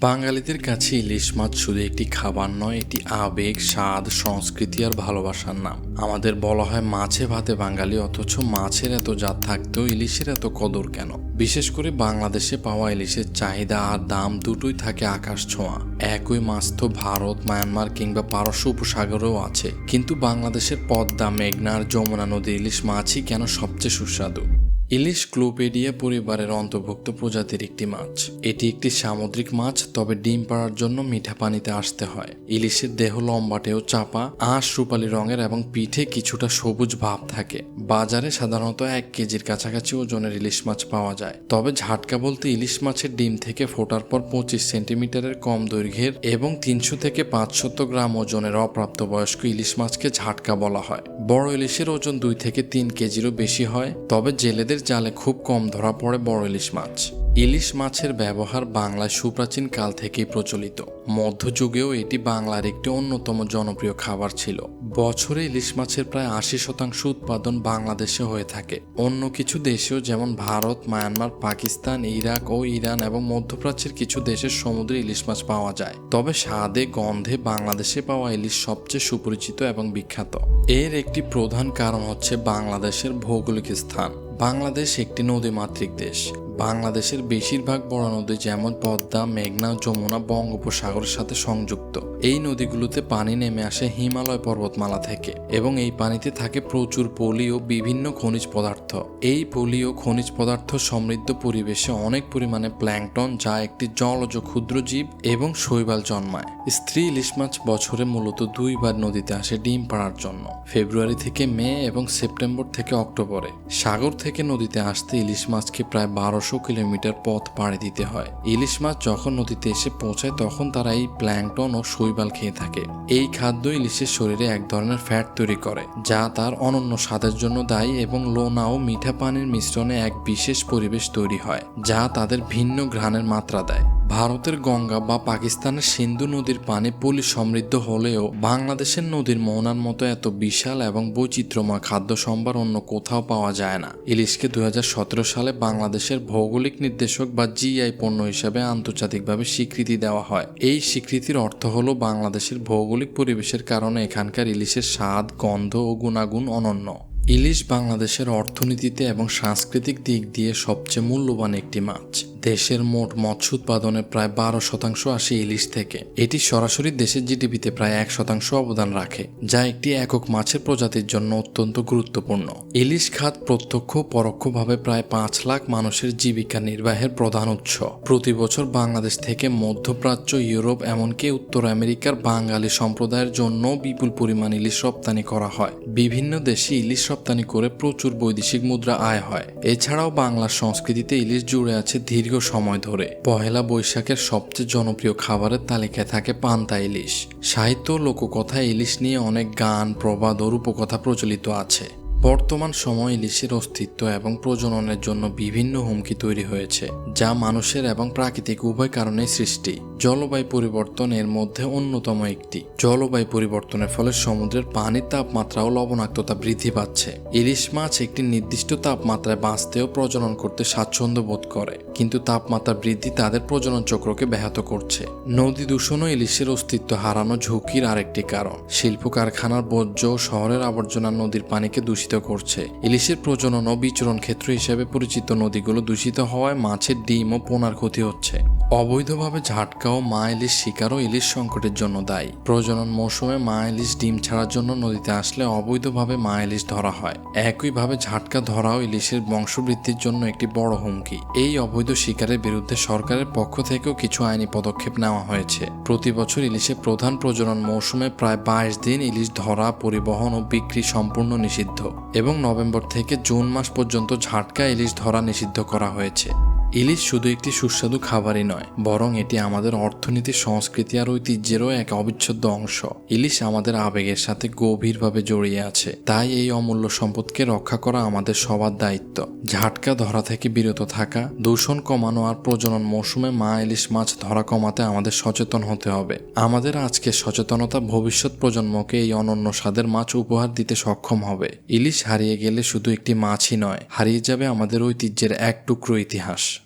বাঙালিদের কাছে ইলিশ মাছ শুধু একটি খাবার নয়, এটি আবেগ, স্বাদ, সংস্কৃতি আর ভালোবাসার নাম। আমাদের বলা হয় মাছে ভাতে বাঙালি, অথচ মাছের এত জাত থাকতেও ইলিশের এত কদর কেন? বিশেষ করে বাংলাদেশে পাওয়া ইলিশের চাহিদা আর দাম দুটোই থাকে আকাশ ছোঁয়া। একই মাছ তো ভারত, মায়ানমার কিংবা পারস্য উপসাগরেও আছে। কিন্তু বাংলাদেশের পদ্মা মেঘনার যমুনা নদীর ইলিশ মাছই কেন সবচেয়ে সুস্বাদু? ইলিশ ক্লোপেডিয়া পরিবারের অন্তর্ভুক্ত প্রজাতির একটি মাছ। এটি একটি সামুদ্রিক মাছ, তবে ডিম পাড়ার জন্য মিঠা পানিতে আসতে হয়। ইলিশের দেহ লম্বাটেও চাপা, আঁশ রূপালি রঙের এবং পিঠে কিছুটা সবুজ ভাব থাকে। বাজারে সাধারণত এক কেজির কাছাকাছি ওজনের ইলিশ মাছ পাওয়া যায়। তবে ঝাটকা বলতে ইলিশ মাছের ডিম থেকে ফোটার পর পঁচিশ সেন্টিমিটারের কম দৈর্ঘ্যের এবং তিনশো থেকে পাঁচশত গ্রাম ওজনের অপ্রাপ্তবয়স্ক ইলিশ মাছকে ঝাটকা বলা হয়। বড় ইলিশের ওজন দুই থেকে তিন কেজিরও বেশি হয়, তবে জেলেদের জালে খুব কম ধরা পড়ে বড় ইলিশ মাছ। ইলিশ মাছের ব্যবহার বাংলায় সুপ্রাচীন কাল থেকেই প্রচলিত। মধ্যযুগেও এটি বাংলার একটি অন্যতম জনপ্রিয় খাবার ছিল। বছরে ইলিশ মাছের প্রায় আশি শতাংশ উৎপাদন বাংলাদেশে হয়ে থাকে। অন্য কিছু দেশেও যেমন ভারত, মায়ানমার, পাকিস্তান, ইরাক ও ইরান এবং মধ্যপ্রাচ্যের কিছু দেশের সমুদ্রে ইলিশ মাছ পাওয়া যায়। তবে স্বাদে, গন্ধে বাংলাদেশে পাওয়া ইলিশ সবচেয়ে সুপরিচিত এবং বিখ্যাত। এর একটি প্রধান কারণ হচ্ছে বাংলাদেশের ভৌগোলিক স্থান। বাংলাদেশ একটি নদীমাতৃক দেশ। বাংলাদেশের বেশিরভাগ বড় নদী যেমন পদ্মা, মেঘনা, যমুনা, বঙ্গোপসাগরের সাথে সংযুক্ত। এই নদীগুলোতে পানি নেমে আসে হিমালয় পর্বতমালা থেকে এবং এই পানিতে থাকে প্রচুর পলি ও বিভিন্ন খনিজ পদার্থ। এই পলি ও খনিজ পদার্থ সমৃদ্ধ পরিবেশে অনেক পরিমাণে প্ল্যাংটন যা একটি জলজ ক্ষুদ্র জীব এবং শৈবাল জন্মায়। স্ত্রী ইলিশ মাছ বছরে মূলত দুইবার নদীতে আসে ডিম পাড়ার জন্য, ফেব্রুয়ারি থেকে মে এবং সেপ্টেম্বর থেকে অক্টোবরে। সাগর থেকে নদীতে আসতে ইলিশ মাছকে প্রায় বারোশো কিলোমিটার পথ পাড়ি দিতে হয়। ইলিশ মাছ যখন নদীতে এসে পৌঁছায়, তখন তারা এই প্ল্যাংটন ও শৈবাল খেয়ে থাকে। এই খাদ্য ইলিশের শরীরে এক ধরনের ফ্যাট তৈরি করে, যা তার অনন্য স্বাদের জন্য দায়ী এবং লোনা ও মিঠা পানির মিশ্রণে এক বিশেষ পরিবেশ তৈরি হয়, যা তাদের ভিন্ন ঘ্রাণের মাত্রা দেয়। ভারতের গঙ্গা বা পাকিস্তানের সিন্ধু নদীর পানি পলি সমৃদ্ধ হলেও বাংলাদেশের নদীর মোহনার মতো এত বিশাল এবং বৈচিত্র্যময় খাদ্য সম্ভার অন্য কোথাও পাওয়া যায় না। ইলিশকে দুই হাজার সতেরো সালে বাংলাদেশের ভৌগোলিক নির্দেশক বা জিআই পণ্য হিসেবে আন্তর্জাতিকভাবে স্বীকৃতি দেওয়া হয়। এই স্বীকৃতির অর্থ হল বাংলাদেশের ভৌগোলিক পরিবেশের কারণে এখানকার ইলিশের স্বাদ, গন্ধ ও গুণাগুণ অনন্য। ইলিশ বাংলাদেশের অর্থনীতিতে এবং সাংস্কৃতিক দিক দিয়ে সবচেয়ে মূল্যবান একটি মাছ। দেশের মোট মৎস্য উৎপাদনের প্রায় বারো শতাংশ আসে ইলিশ থেকে। এটি সরাসরি দেশের জিডিপিতে প্রায় এক শতাংশ অবদান রাখে, যা একটি একক মাছের প্রজাতির জন্য অত্যন্ত গুরুত্বপূর্ণ। ইলিশ খাত প্রত্যক্ষ পরোক্ষভাবে প্রায় পাঁচ লাখ মানুষের জীবিকা নির্বাহের প্রধান উৎস। প্রতি বছর বাংলাদেশ থেকে মধ্যপ্রাচ্য, ইউরোপ, এমনকি উত্তর আমেরিকার বাঙালি সম্প্রদায়ের জন্য বিপুল পরিমাণ ইলিশ রপ্তানি করা হয়। বিভিন্ন দেশে ইলিশ রপ্তানি করে প্রচুর বৈদেশিক মুদ্রা আয় হয়। এছাড়াও বাংলার সংস্কৃতিতে ইলিশ জুড়ে আছে দীর্ঘ সময় ধরে। পহেলা বৈশাখের সবচেয়ে জনপ্রিয় খাবারের তালিকায় থাকে পান্তা ইলিশ। সাহিত্য লোককথা ইলিশ নিয়ে অনেক গান, প্রবাদ ও রূপকথা প্রচলিত আছে। বর্তমান সময়ে ইলিশের অস্তিত্ব এবং প্রজননের জন্য বিভিন্ন হুমকি তৈরি হয়েছে, যা মানুষের এবং প্রাকৃতিক উভয় কারণে সৃষ্টি। জলবায়ু পরিবর্তন এর মধ্যে অন্যতম একটি। জলবায়ু পরিবর্তনের ফলে সমুদ্রের পানির তাপমাত্রা ও লবণাক্ততা বৃদ্ধি পাচ্ছে। ইলিশ মাছ একটি নির্দিষ্ট তাপমাত্রায় বাঁচতে ও প্রজনন করতে স্বাচ্ছন্দ্য বোধ করে, কিন্তু তাপমাত্রা বৃদ্ধি তাদের প্রজনন চক্রকে ব্যাহত করছে। নদী দূষণ ও ইলিশের অস্তিত্ব হারানো ঝুঁকির আরেকটি কারণ। শিল্প কারখানার বর্জ্য শহরের আবর্জনা নদীর পানিকে দূষিত করছে। ইলিশের প্রজনন ও বিচরণ ক্ষেত্র হিসেবে পরিচিত নদীগুলো দূষিত হওয়ায় মাছের ডিম ও পোনার ক্ষতি হচ্ছে। অবৈধভাবে ঝাটকা ও মা ইলিশ শিকার ও ইলিশ সংকটের জন্য দায়ী। প্রজনন মৌসুমে মা ইলিশ ডিম ছাড়ার জন্য নদীতে আসলে অবৈধভাবে মা ইলিশ ধরা হয়। একইভাবে ঝাটকা ধরাও ইলিশের বংশবৃদ্ধির জন্য একটি বড় হুমকি। এই অবৈধ শিকারের বিরুদ্ধে সরকারের পক্ষ থেকেও কিছু আইনি পদক্ষেপ নেওয়া হয়েছে। প্রতি বছর ইলিশের প্রধান প্রজনন মৌসুমে প্রায় বাইশ দিন ইলিশ ধরা, পরিবহন ও বিক্রি সম্পূর্ণ নিষিদ্ধ। এবং নভেম্বর থেকে জুন মাস পর্যন্ত ঝাটকা ইলিশ ধরা নিষিদ্ধ করা হয়েছে। ইলিশ শুধু একটি সুস্বাদু খাবারই নয়, বরং এটি আমাদের অর্থনীতি, সংস্কৃতি আর ঐতিহ্যেরও এক অবিচ্ছেদ্য অংশ। ইলিশ আমাদের আবেগের সাথে গভীরভাবে জড়িয়ে আছে, তাই এই অমূল্য সম্পদকে রক্ষা করা আমাদের সবার দায়িত্ব। ঝাটকা ধরা থেকে বিরত থাকা, দূষণ কমানো আর প্রজনন মৌসুমে মা ইলিশ মাছ ধরা কমাতে আমাদের সচেতন হতে হবে। আমাদের আজকের সচেতনতা ভবিষ্যৎ প্রজন্মকে এই অনন্য স্বাদের মাছ উপহার দিতে সক্ষম হবে। ইলিশ হারিয়ে গেলে শুধু একটি মাছই নয়, হারিয়ে যাবে আমাদের ঐতিহ্যের এক টুকরো ইতিহাস।